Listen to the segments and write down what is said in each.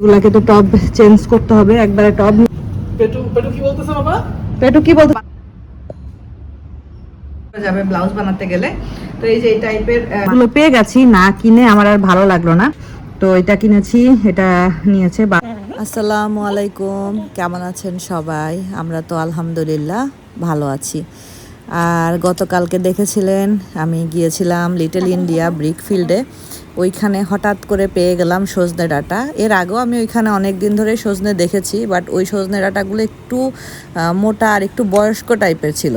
এগুলাকে তো টব চেঞ্জ করতে হবে একবারে টব পেটু পেটু কি বলতেছে বাবা? পেটু কি বলতে যাবে ব্লাউজ বানাতে গেলে। তো এই যে এই টাইপেরগুলো পেয়ে গেছি না কিনে আমার আর ভালো লাগল না। তো এটা কিনেছি এটা নিয়েছে আসসালামু আলাইকুম কেমন আছেন সবাই? আমরা তো আলহামদুলিল্লাহ ভালো আছি। আর গতকালকে দেখেছিলেন আমি গিয়েছিলাম লিটল ইন্ডিয়া ব্রিক ফিল্ডে ওইখানে হঠাৎ করে পেয়ে গেলাম সজনে ডাটা। এর আগেও আমি ওইখানে অনেক দিন ধরে সজনে দেখেছি বাট ওই সজনে ডাটাগুলো একটু মোটা আর একটু বয়স্ক টাইপের ছিল।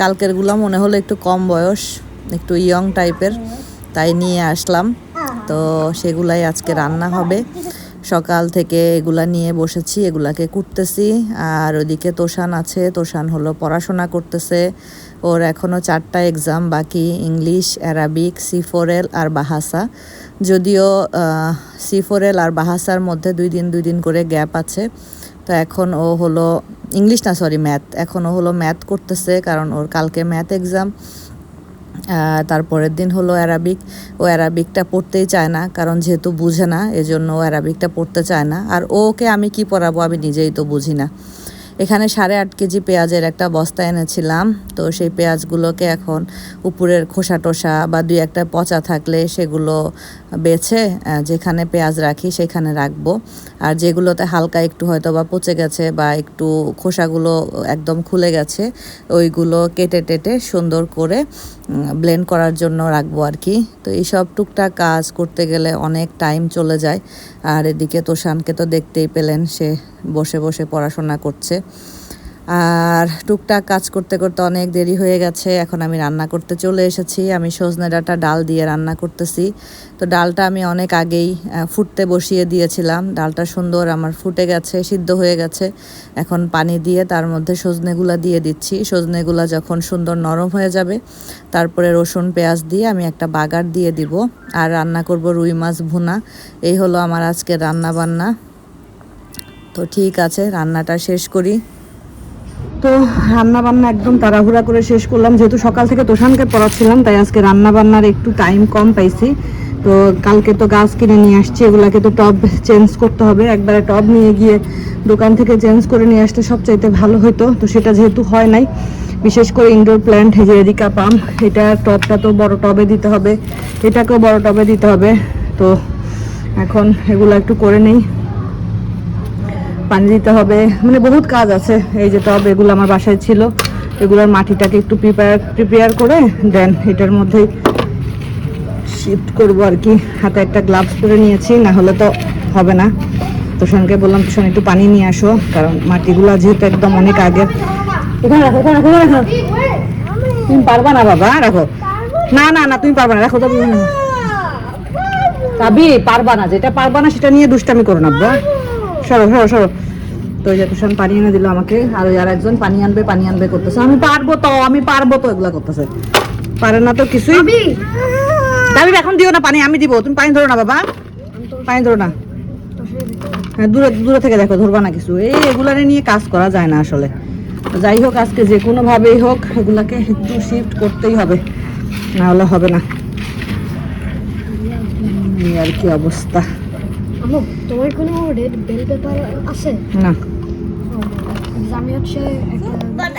কালকেরগুলো মনে হলো একটু কম বয়স, একটু ইয়ং টাইপের, তাই নিয়ে আসলাম। তো সেগুলাই আজকে রান্না হবে। সকাল থেকে এগুলা নিয়ে বসেছি, এগুলাকে কুটতেছি। আর ওদিকে তোষান আছে, তোষান হলো পড়াশোনা করতেছে। ওর এখনও চারটা এক্সাম বাকি ইংলিশ অ্যারাবিক সিফোরেল আর বাহাসা যদিও সিফোরেল আর বাহাসার মধ্যে দুই দিন দুই দিন করে গ্যাপ আছে। তো এখন ও হলো ইংলিশ না সরি ম্যাথ এখন ও হলো ম্যাথ করতেছে, কারণ ওর কালকে ম্যাথ এক্সাম তারপরের দিন হলো অ্যারাবিক ও অ্যারাবিকটা পড়তেই চায় না, কারণ যেহেতু বুঝে না, এজন্য ও অ্যারাবিকটা পড়তে চায় না। আর ওকে আমি কি পড়াবো আমি নিজেই তো বুঝি না। এখানে সাড়ে আট কেজি পেঁয়াজের একটা বস্তা এনেছিলাম। তো সেই পেঁয়াজগুলোকে এখন উপরের খোসা টোসা বা দুই একটা পচা থাকলে সেগুলো বেছে যেখানে পেঁয়াজ রাখি সেখানে রাখব। আর যেগুলোতে হালকা একটু হয়তো বা পচে গেছে বা একটু খোসাগুলো একদম খুলে গেছে, ওইগুলো কেটে টেটে সুন্দর করে ব্লেন্ড করার জন্য রাখব আর কি। তো এইসব টুকটাক কাজ করতে গেলে অনেক টাইম চলে যায়। আর এদিকে তোষানকে তো দেখতেই পেলেন, সে বসে বসে পড়াশোনা করছে। আর টুকটাক কাজ করতে করতে অনেক দেরি হয়ে গেছে। এখন আমি রান্না করতে চলে এসেছি। আমি সজনে ডাঁটা ডাল দিয়ে রান্না করতেছি। তো ডালটা আমি অনেক আগেই ফুটতে বসিয়ে দিয়েছিলাম। ডালটা সুন্দর আমার ফুটে গেছে, সিদ্ধ হয়ে গেছে। এখন পানি দিয়ে তার মধ্যে সজনেগুলা দিয়ে দিচ্ছি। সজনেগুলা যখন সুন্দর নরম হয়ে যাবে, তারপরে রসুন, পেঁয়াজ দিয়ে আমি একটা বাগার দিয়ে দিব। আর রান্না করব রুই মাছ ভুনা। এই হলো আমার আজকে রান্না বান্না তো ঠিক আছে, রান্নাটা শেষ করি। তো রান্না বান্না একদম তাড়াহুড়া করে শেষ করলাম। যেহেতু সকাল থেকে তোষানকে পড়াচ্ছিলাম, তাই আজকে রান্না বান্নার একটু টাইম কম পাইছি। তো কালকে তো গাছ কিনে নিয়ে আসছি, এগুলাকে তো টব চেঞ্জ করতে হবে। একবারে টব নিয়ে গিয়ে দোকান থেকে চেঞ্জ করে নিয়ে আসতে সবচাইতে ভালো হতো তো সেটা যেহেতু হয় নাই, বিশেষ করে ইনডোর প্ল্যান্ট যে এরিকা পাম, এটা টবটা তো বড় টবে দিতে হবে। এটাকেও বড় টবে দিতে হবে। তো এখন এগুলো একটু করে নেই। পানি দিতে হবে। মানে বহুত কাজ আছে, এই যে টব, এগুলো আমার বাসায় ছিল। এগুলোর মাটিটাকে একটু প্রিপেয়ার প্রিপেয়ার করে দেন এটার মধ্যে শিফট করব আর কি। হাতে একটা গ্লাভস পরে নিয়েছি, না হলে তো হবে না। তোষণকে বললাম তোষণ একটু পানি নিয়ে আসো, কারণ মাটিগুলো যেহেতু একদম অনেক আগে। ওখানে রাখো রাখো রাখো। তুমি পারবা না বাবা, রাখো। না না না, তুমি পারবা না, রাখো তো। কাবি পারবা না, যেটা পারবা না সেটা নিয়ে দুষ্টামি করো না আব্বা সরো সরো সরো। তো ওই যে তুষান পানি এনে দিল আমাকে আর ওই আর একজন পানি আনবে পানি আনবে করতেছে। আমি পারব তো আমি পারব তো এগুলা করতেছে। পারে না তো কিছুই। দাবি এখন দিও না পানি আমি দিব। তুমি পানি ধরো না বাবা। পানি ধরো না। হ্যাঁ দূরে দূরে থেকে দেখো ধরবা না কিছু। এই এগুলারে নিয়ে কাজ করা যায় না আসলে। যাই হোক আজকে যে কোনো ভাবেই হোক এগুলাকে একটু শিফট করতেই হবে। না হলে হবে না। আর কি অবস্থা। আমু তোমার কোনো রেড বেল পেপার আছে? না। আমি হচ্ছে বাট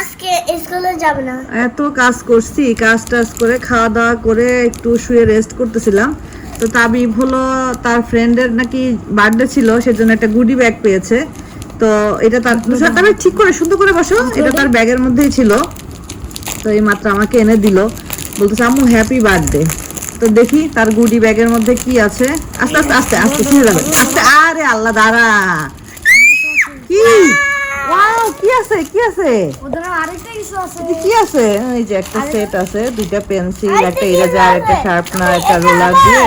আজকে স্কুলে যাবে না। এত কাজ করছি কাজ টাজ করে খাওয়া দাওয়া করে একটু শুয়ে রেস্ট করতেছিলাম। তো তাবিব হলো তার ফ্রেন্ডের নাকি বার্থডে ছিল সেজন্য একটা গুডি ব্যাগ পেয়েছে। তো এটা তার তবে ঠিক করে সুন্দর করে বসো। এটা তার ব্যাগের মধ্যেই ছিল। তো এই মাত্র আমাকে এনে দিল। বলতেছে আম্মু হ্যাপি বার্থডে তো দেখি তার গুডি ব্যাগের মধ্যে কি আছে আস্তে আস্তে আস্তে আস্তে শুনে যাবে আস্তে আরে আল্লাহ দাঁড়া কি ওয়াও কি আছে কি আছে ওদের আরেকটা কিছু আছে কি আছে এই যে একটা সেট আছে দুইটা পেন্সিল একটা ইরেজার একটা শার্পনার একটা রোলার দিয়ে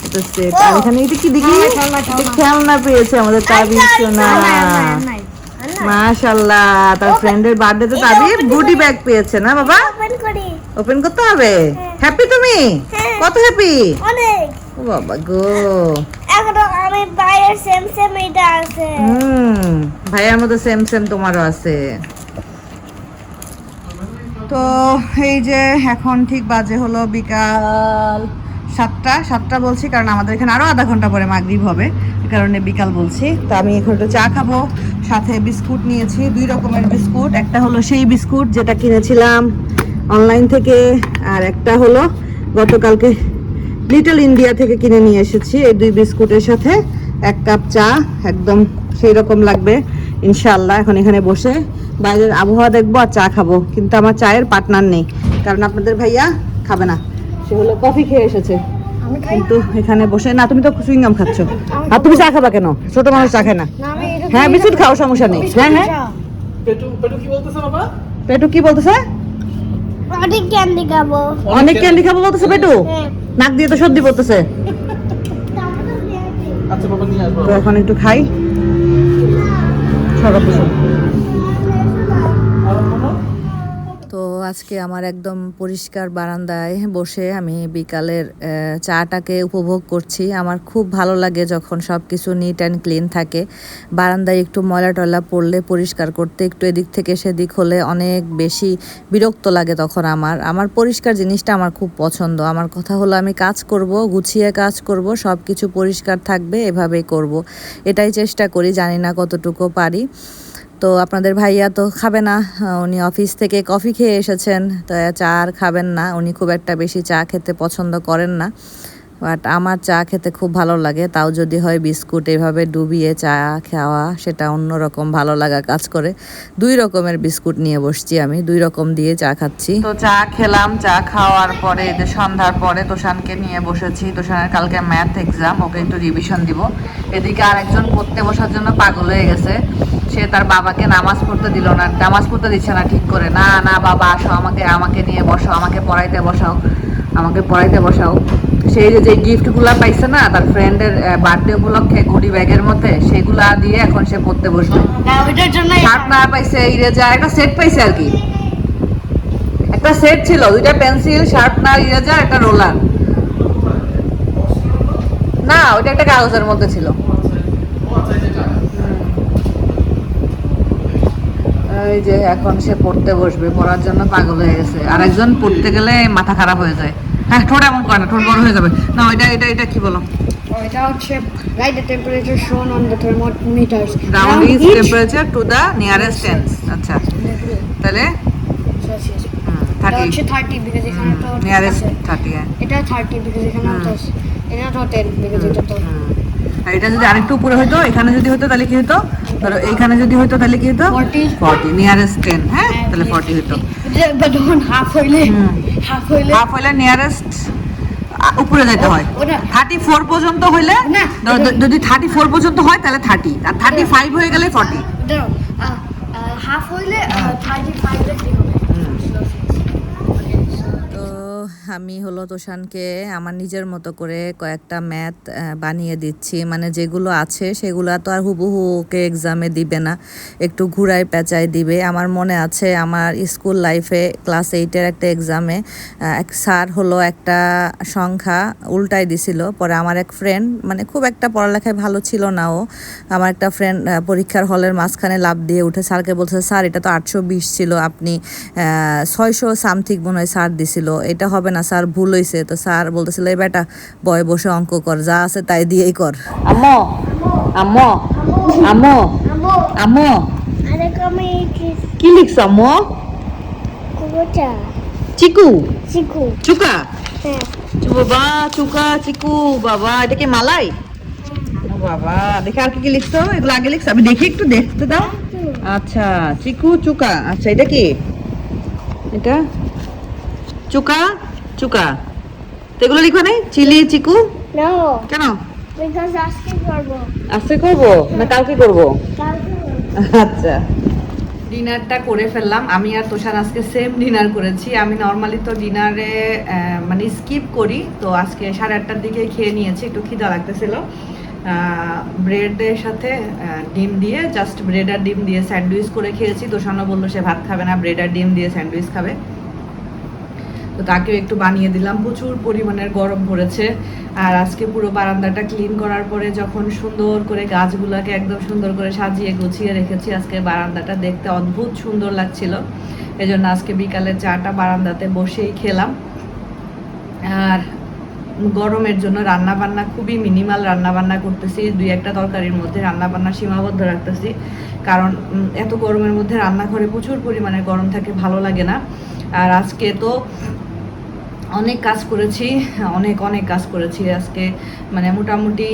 একটা সেট আর এখানে এটা কি দেখি খেলনা পেয়েছে আমাদের তাবির সোনা মাশাআল্লাহ তার ফ্রেন্ডের বার্থডে তো তাবির গুডি ব্যাগ পেয়েছে না বাবা? ওপেন করি। ওপেন করতে হবে? হ্যাপি তুমি? কত হ্যাপি অনেক। ও বাবা গো। এখন আমি বাইরের সেম সেম এটা আছে। হুম ভাইয়ার মতো সেম সেম তোমারও আছে। তো এই যে এখন ঠিক বাজে হলো বিকাল। সাতটা সাতটা বলছি কারণ আমাদের এখানে আরও আধা ঘণ্টা পরে মাগরিব হবে কারণে বিকাল বলছি। তো আমি এখন একটু চা খাব, সাথে বিস্কুট নিয়েছি, দুই রকমের বিস্কুট। একটা হলো সেই বিস্কুট যেটা কিনেছিলাম অনলাইন থেকে, আর একটা হলো গতকালকে লিটল ইন্ডিয়া থেকে কিনে নিয়ে এসেছি, এই দুই বিস্কুটের সাথে এক কাপ চা, একদম সেই রকম লাগবে ইনশাল্লাহ এখন এখানে বসে বাইরের আবহাওয়া দেখব আর চা খাব, কিন্তু আমার চায়ের পার্টনার নেই, কারণ আপনাদের ভাইয়া খাবে না। সে হলো কফি খেয়ে এসেছে। কিন্তু এখানে বসে না তুমি তো সুইংগাম খাচ্ছ। আর তুমি চা খাবা কেন? ছোট মানুষ চা খায় না। না আমি এটা হ্যাঁ বিস্কুট খাও সমস্যা নেই। হ্যাঁ হ্যাঁ। পেটু পেটু কি বলতেছে বাবা? পেটু কি বলতেছে? অনেক ক্যান্ডি খাব। অনেক ক্যান্ডি খাব বলতেছে পেটু? হ্যাঁ। নাক দিয়ে তো সর্দি পড়তেছে। আচ্ছা বাবা নিয়ে আসব তো এখন একটু খাই। সরব আজকে আমার একদম পরিষ্কার বারান্দায় বসে আমি বিকালের চাটাকে উপভোগ করছি। আমার খুব ভালো লাগে যখন সব কিছু নিট অ্যান্ড ক্লিন থাকে। বারান্দায় একটু ময়লা টয়লা পড়লে, পরিষ্কার করতে একটু এদিক থেকে সেদিক হলে অনেক বেশি বিরক্ত লাগে তখন আমার। আমার পরিষ্কার জিনিসটা আমার খুব পছন্দ। আমার কথা হলো আমি কাজ করব, গুছিয়ে কাজ করব সব কিছু পরিষ্কার থাকবে, এভাবেই করব। এটাই চেষ্টা করি, জানি না কতটুকু পারি। তো আপনাদের ভাইয়া তো খাবে না, উনি অফিস থেকে কফি খেয়ে এসেছেন, তো চা আর খাবেন না, উনি খুব একটা বেশি চা খেতে পছন্দ করেন না। বাট আমার চা খেতে খুব ভালো লাগে, তাও যদি হয় বিস্কুট এভাবে ডুবিয়ে চা খাওয়া, সেটা অন্যরকম ভালো লাগা কাজ করে। দুই রকমের বিস্কুট নিয়ে বসছি আমি, দুই রকম দিয়ে চা খাচ্ছি। তো চা খেলাম, চা খাওয়ার পরে যে সন্ধ্যার পরে তোষানকে নিয়ে বসেছি, তোষানের কালকে ম্যাথ এক্সাম ওকে একটু রিভিশন দিব। এদিকে আরেকজন পড়তে বসার জন্য পাগল হয়ে গেছে। সে তার বাবাকে নামাজ পড়তে দিল না নামাজ পড়তে দিচ্ছে না ঠিক করে। না না বাবা আসো আমাকে আমাকে নিয়ে বসো আমাকে পড়াইতে বসাও আমাকে পড়াইতে বসাও। সেই যে যে গিফটগুলা পাইছে না তার ফ্রেন্ডের বার্থডে উপলক্ষে গুডি ব্যাগের মধ্যে সেগুলা দিয়ে এখন সে পড়তে বসবে। ওইটার জন্য শার্ট না পাইছে ইরেজার একটা সেট পাইছে আর কি। একটা সেট ছিল দুইটা পেন্সিল শার্প না ইরেজার একটা রোলার না ওইটা একটা কাগজের মধ্যে ছিল। এই যে এখন সে পড়তে বসবে পড়ার জন্য পাগল হয়ে গেছে। আর একজন পড়তে গেলে মাথা খারাপ হয়ে যায়। হ্যাঁ ঠোঁট এমন করে না ঠোঁট বড় হয়ে যাবে। না ওইটা এটা এটা কি বলো? ওইটা হচ্ছে write the temperature shown on the thermometers round is temperature to the nearest tens আচ্ছা তাহলে? এটা হচ্ছে থার্টি বিকজ এখানে তো নিয়ারেস্ট হ্যাঁ। এটা থার্টি বিকজ এখানে তো এটা তো টেন বিকজ এটা তো আর এটা যদি আরেকটু উপরে হতো এখানে যদি হতো তাহলে কি হতো ধরো এইখানে যদি হতো তাহলে কি হতো 40 ফর্টি নিয়ারেস্ট টেন হ্যাঁ? তাহলে ফর্টি হতো হাফ হইলে হাফ হইলে হাফ হইলে নিয়ারেস্ট উপরে যেতে হয়। থার্টি ফোর পর্যন্ত হইলে যদি থার্টি ফোর পর্যন্ত হয় তাহলে থার্টি আর থার্টি ফাইভ হয়ে গেলে ফর্টি হাফ হইলে থার্টি ফাইভে কি হবে তো আমি হলো তোষানকে আমার নিজের মতো করে কয়েকটা ম্যাথ বানিয়ে দিচ্ছি। মানে যেগুলো আছে সেগুলো তো আর হুবহু ওকে এক্সামে দিবে না, একটু ঘুরায় পেঁচায় দিবে। আমার মনে আছে আমার স্কুল লাইফে ক্লাস এইটের একটা এক্সামে এক স্যার হলো একটা সংখ্যা উল্টাই দিছিল। পরে আমার এক ফ্রেন্ড মানে খুব একটা পড়ালেখায় ভালো ছিল না ও, আমার একটা ফ্রেন্ড পরীক্ষার হলের মাঝখানে লাভ দিয়ে উঠে স্যারকে বলছে, স্যার, এটা তো আটশো বিশ ছিল, আপনি ছয়শো সামথিং মনে হয় স্যার দিছিল, এটা হবে না স্যার ভুল হয়েছে তো স্যার বলতেছিল এই বেটা বয় বসে অঙ্ক কর যা আছে তাই দিয়েই কর। আম্মু আম্মু আম্মু আম্মু। কি লিখছো আম্মু? চিকু? চিকু। চুকা? হ্যাঁ। বাবা চুকা চিকু বাবা এটা কি মালাই? বাবা দেখে আর কি কি লিখছো? এগুলো আগে লিখছো? আমি দেখি একটু দেখতে দাও। আচ্ছা চিকু চুকা। আচ্ছা এটা কি? এটা? চুকা? চুকা। তো এগুলো লিখো নেই? চিলি চিকু? কেন? আজকে করব। আজকে করব? না কালকে করব? আচ্ছা। ডিনারটা করে ফেললাম। আমি আর তোষার আজকে সেম ডিনার করেছি। আমি নর্মালি তো ডিনারে মানে স্কিপ করি। তো আজকে সাড়ে আটটার দিকে খেয়ে নিয়েছি। একটু খিদা লাগতেছিল। ব্রেডের সাথে ডিম দিয়ে জাস্ট ব্রেড আর ডিম দিয়ে স্যান্ডউইচ করে খেয়েছি। তোষানো বলল সে ভাত খাবে না। ব্রেড আর ডিম দিয়ে স্যান্ডউইচ খাবে। তো তাকেও একটু বানিয়ে দিলাম। প্রচুর পরিমাণের গরম পড়েছে। আর আজকে পুরো বারান্দাটা ক্লিন করার পরে যখন সুন্দর করে গাছগুলোকে একদম সুন্দর করে সাজিয়ে গুছিয়ে রেখেছি, আজকে বারান্দাটা দেখতে অদ্ভুত সুন্দর লাগছিল। এজন্য আজকে বিকালে চাটা বারান্দাতে বসেই খেলাম। আর গরমের জন্য রান্না বান্না খুবই মিনিমাল রান্না বান্না করতেছি। দুই একটা তরকারির মধ্যে রান্না বান্না সীমাবদ্ধ রাখতেছি। কারণ এত গরমের মধ্যে রান্নাঘরে প্রচুর পরিমাণে গরম থাকে, ভালো লাগে না। আর আজকে তো অনেক কাজ করেছি, অনেক অনেক কাজ করেছি আজকে। মানে মোটামুটি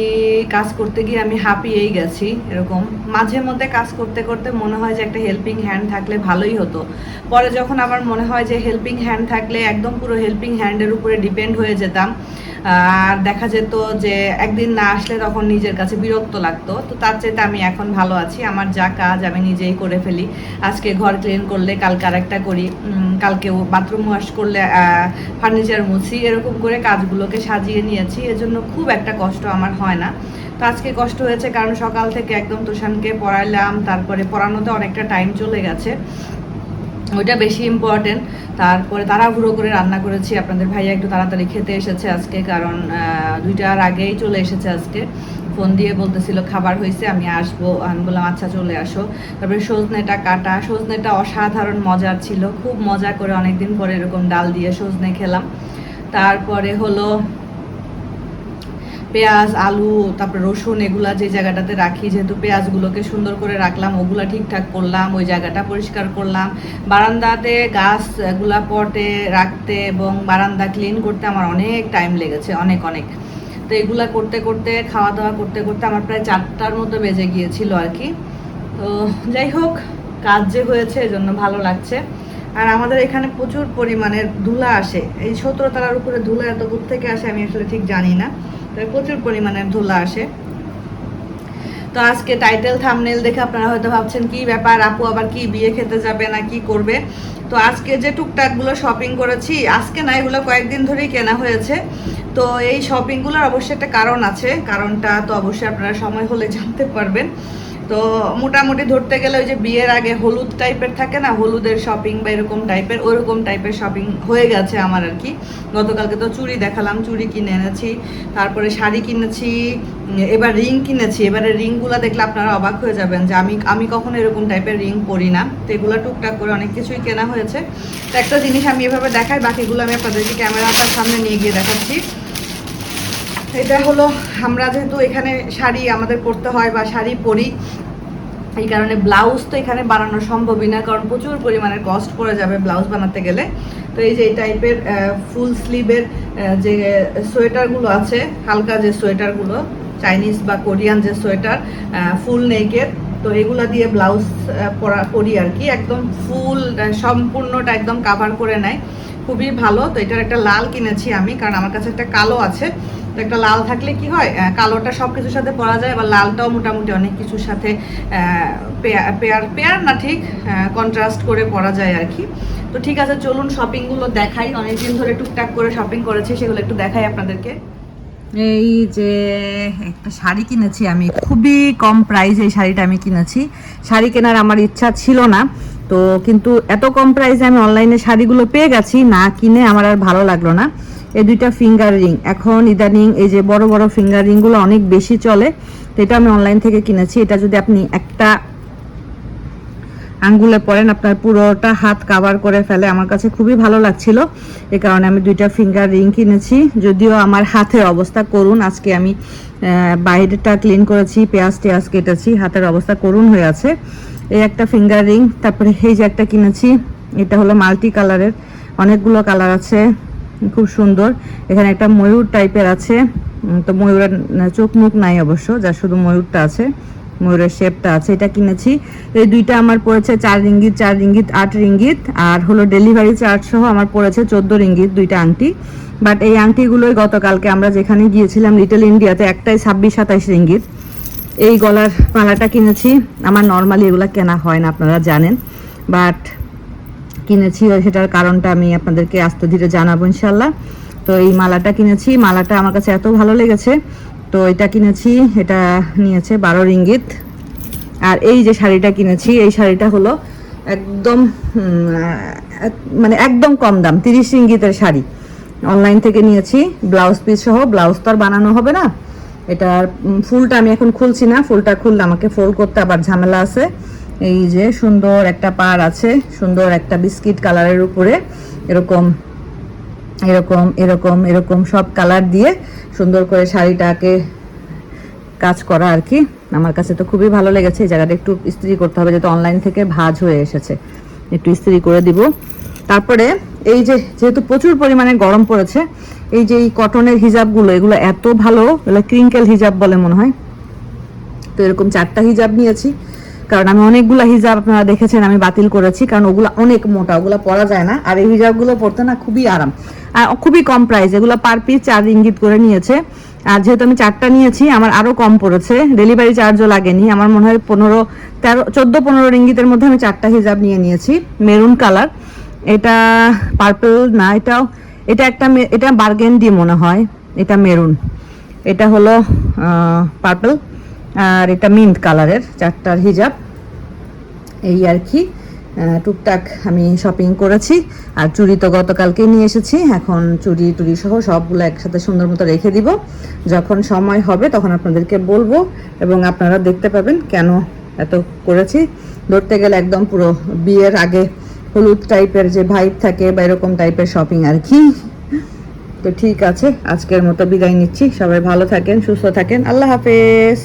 কাজ করতে গিয়ে আমি হাঁপিয়েই গেছি এরকম। মাঝে মধ্যে কাজ করতে করতে মনে হয় যে একটা হেল্পিং হ্যান্ড থাকলে ভালোই হতো। পরে যখন আমার মনে হয় যে হেল্পিং হ্যান্ড থাকলে একদম পুরো হেল্পিং হ্যান্ডের উপরে ডিপেন্ড হয়ে যেতাম আর দেখা যেত যে একদিন না আসলে তখন নিজের কাছে বিরক্ত লাগতো। তো তার চাইতে আমি এখন ভালো আছি। আমার যা কাজ আমি নিজেই করে ফেলি। আজকে ঘর ক্লিন করলে কালকে আরেকটা করি। কালকে বাথরুম ওয়াশ করলে ফার্নিচার মুছি। এরকম করে কাজগুলোকে সাজিয়ে নিয়েছি। এজন্য খুব একটা কষ্ট আমার হয় না। তো আজকে কষ্ট হয়েছে কারণ সকাল থেকে একদম তুষানকে পড়াইলাম তারপরে পড়ানোতে অনেকটা টাইম চলে গেছে। ওইটা বেশি ইম্পর্টেন্ট তারপরে তাড়াহুড়ো করে রান্না করেছি। আপনাদের ভাইয়া একটু তাড়াতাড়ি খেতে এসেছে আজকে, কারণ দুইটার আগেই চলে এসেছে আজকে। ফোন দিয়ে বলতেছিল খাবার হয়েছে আমি আসব। আমি বললাম আচ্ছা চলে আসো। তারপরে সজনেটা কাটা। সজনেটা অসাধারণ মজার ছিল। খুব মজা করে অনেকদিন পরে এরকম ডাল দিয়ে সজনে খেলাম। তারপরে হলো পেঁয়াজ, আলু, তারপরে রসুন এগুলা যে জায়গাটাতে রাখি, যেহেতু পেঁয়াজগুলোকে সুন্দর করে রাখলাম, ওগুলা ঠিকঠাক করলাম, ওই জায়গাটা পরিষ্কার করলাম। বারান্দাতে গাছগুলা পটে রাখতে এবং বারান্দা ক্লিন করতে আমার অনেক টাইম লেগেছে, অনেক অনেক। তো এগুলা করতে করতে খাওয়া দাওয়া করতে করতে আমার প্রায় চারটার মতো বেজে গিয়েছিল আর কি। তো যাই হোক, কাজ যে হয়েছে এজন্য ভালো লাগছে। আর আমাদের এখানে প্রচুর পরিমাণের ধুলা আসে। এই সতেরো তালার উপরে ধুলা এত দূর থেকে আসে, আমি আসলে ঠিক জানি না। তবে প্রচুর পরিমাণের ধুলা আসে। তো আজকে টাইটেল থামনেল দেখে আপনারা হয়তো ভাবছেন, কি ব্যাপার আপু আবার কি বিয়ে খেতে যাবে না, কি করবে? তো আজকে যে টুকটাকগুলো শপিং করেছি, আজকে না, এগুলো কয়েকদিন ধরেই কেনা হয়েছে। তো এই শপিংগুলোর অবশ্যই একটা কারণ আছে। কারণটা তো অবশ্যই আপনারা সময় হলে জানতে পারবেন। তো মোটামুটি ধরতে গেলে ওই যে বিয়ের আগে হলুদ টাইপের থাকে না, হলুদের শপিং বা এরকম টাইপের, ওরকম টাইপের শপিং হয়ে গেছে আমার আর কি। গতকালকে তো চুড়ি দেখালাম, চুড়ি কিনে এনেছি, তারপরে শাড়ি কিনেছি, এবার রিং কিনেছি, এবারে রিংগুলো দেখলে আপনারা অবাক হয়ে যাবেন যে আমি আমি কখনো এরকম টাইপের রিং পরি না। তো এগুলো টুকটাক করে অনেক কিছুই কেনা হয়েছে। তো একটা জিনিস আমি এভাবে দেখাই, বাকিগুলো আমি আপনাদেরকে ক্যামেরাটার সামনে নিয়ে গিয়ে দেখাচ্ছি। এটা হলো, আমরা যেহেতু এখানে শাড়ি আমাদের পরতে হয় বা শাড়ি পরি, এই কারণে ব্লাউজ তো এখানে বানানো সম্ভবই না, কারণ প্রচুর পরিমাণের কস্ট পড়ে যাবে ব্লাউজ বানাতে গেলে। তো এই যে এই টাইপের ফুল স্লিভের যে সোয়েটারগুলো আছে, হালকা যে সোয়েটারগুলো চাইনিজ বা কোরিয়ান যে সোয়েটার ফুল নেকের তো এগুলো দিয়ে ব্লাউজ পরা, পরি আর কি, একদম ফুল সম্পূর্ণটা একদম কাভার করে নেয়। খুবই ভালো, তো এটার একটা লাল কিনেছি আমি, কারণ আমার কাছে একটা কালো আছে। একটা লাল থাকলে কি হয় কালোটা সব কিছুর সাথে পরা যায়, আবার লালটাও মোটামুটি অনেক কিছুর সাথে পেয়ার পেয়ার না ঠিক কন্ট্রাস্ট করে পরা যায় আর কি। তো ঠিক আছে, চলুন শপিংগুলো দেখাই। অনেকদিন ধরে টুকটাক করে শপিং করেছি, সেগুলো একটু দেখাই আপনাদেরকে। এই যে একটা শাড়ি কিনেছি আমি, খুবই কম প্রাইসে এই শাড়িটা আমি কিনেছি। শাড়ি কেনার আমার ইচ্ছা ছিল না, তো কিন্তু এত কম প্রাইসে আমি অনলাইনে শাড়িগুলো পেয়ে গেছি, না কিনে আমার আর ভালো লাগল না। এই দুইটা ফিঙ্গার রিং এখন ইদানিং এই যে বড় বড় ফিঙ্গার রিংগুলো অনেক বেশি চলে, তো এটা আমি অনলাইন থেকে কিনেছি। এটা যদি আপনি একটা আঙ্গুলে পরেন, আপনার পুরোটা হাত কাভার করে ফেলে। আমার কাছে খুবই ভালো লাগছিল। এ কারণে আমি দুইটা ফিঙ্গার রিং কিনেছি। যদিও আমার হাতের অবস্থা করুন আজকে আমি বাইরেটা ক্লিন করেছি, পেঁয়াজ টেয়াজ কেটেছি। হাতের অবস্থা করুন হয়ে আছে। এই একটা ফিঙ্গার রিং তারপরে এই যে একটা কিনেছি, এটা হলো মাল্টি কালারের অনেকগুলো কালার আছে। খুব সুন্দর। এখানে একটা ময়ূর টাইপের আছে। তো ময়ূরের আহ, চোখ মুখ নাই অবশ্য যা শুধু ময়ূরটা আছে ময়ূরের শেপটা আছে এটা কিনেছি। এই দুইটা আমার পড়েছে চার রিঙ্গিত চার রিঙ্গিত আট রিঙ্গিত আর হলো ডেলিভারি চার্জ সহ আমার পড়েছে চোদ্দ রিঙ্গিত দুইটা আংটি। বাট এই আংটিগুলোই গতকালকে আমরা যেখানে গিয়েছিলাম লিটল ইন্ডিয়াতে একটাই ছাব্বিশ সাতাইশ রিঙ্গিত। এই গলার মালাটা কিনেছি। আমার নর্মালি এগুলো কেনা হয় না আপনারা জানেন। বাট কিনেছি সেটার কারণটা আমি আপনাদেরকে আস্তে ধীরে জানাব ইনশাল্লাহ তো এই মালাটা কিনেছি, মালাটা আমার কাছে এত ভালো লেগেছে। তো এটা কিনেছি, এটা নিয়েছে বারো রিঙ্গিত। আর এই যে শাড়িটা কিনেছি, এই শাড়িটা হলো একদম এক- মানে একদম কম দাম, তিরিশ রিঙ্গিতের শাড়ি। অনলাইন থেকে নিয়েছি, ব্লাউজ পিস সহ, ব্লাউজ তো আর বানানো হবে না। এটার ফুলটা আমি এখন খুলছি না, ফুলটা খুললে আমাকে ফোল্ড করতে আবার ঝামেলা আছে। এই যে সুন্দর একটা পার আছে, সুন্দর একটা বিস্কিট কালারের উপরে, এরকম এরকম এরকম এরকম সব কালার দিয়ে সুন্দর করে শাড়িটাকে কাজ করা আর কি। আমার কাছে তো খুবই ভালো লেগেছে, এই জায়গাটা একটু ইস্ত্রি করতে হবে যেহেতু অনলাইন থেকে ভাজ হয়ে এসেছে। একটু ইস্ত্রি করে দিব। তারপরে এই যে, যেহেতু প্রচুর পরিমাণে গরম পড়েছে, এই যে এই কটনের হিজাবগুলো, এগুলো এত ভালো, এগুলো ক্রিঙ্কেল হিজাব বলে মনে হয়। তো এরকম চারটা হিজাব নিয়েছি। কারণ আমি অনেকগুলো হিজাব আপনারা দেখেছেন, আমি বাতিল করেছি, কারণ ওগুলো অনেক মোটা, ওগুলো পরা যায় না। আর এই হিজাবগুলো পরতে না খুবই আরাম। আর খুবই কম প্রাইস এগুলো পার পিস চার ইঙ্গিত করে নিয়েছে। আর যেহেতু আমি চারটা নিয়েছি, আমার আরও কম পড়েছে। ডেলিভারি চার্জও লাগেনি। আমার মনে হয় পনেরো, তেরো, চোদ্দ, পনেরো রিঙ্গিতের মধ্যে আমি চারটা হিজাব নিয়ে নিয়েছি। মেরুন কালার এটা পার্পল না, এটাও, এটা একটা এটা বার্গেন্ডি মনে হয়, এটা মেরুন এটা হলো পার্পল আর এটা মিন্ট কালারের চারটার হিজাব। এই আর কি টুকটাক আমি শপিং করেছি। আর চুড়ি তো গতকালকে নিয়ে এসেছি, এখন চুড়ি টুড়ি সহ সবগুলো একসাথে সুন্দর মতো রেখে দিব। যখন সময় হবে তখন আপনাদেরকে বলব, এবং আপনারা দেখতে পাবেন কেন এত করেছি। ধরতে গেলে একদম পুরো বিয়ের আগে হলুদ টাইপের যে ভাইব থাকে বা এরকম টাইপের শপিং আর কি। তো ঠিক আছে, আজকের মতো বিদায় নিচ্ছি। সবাই ভালো থাকেন, সুস্থ থাকেন। আল্লাহ হাফেজ।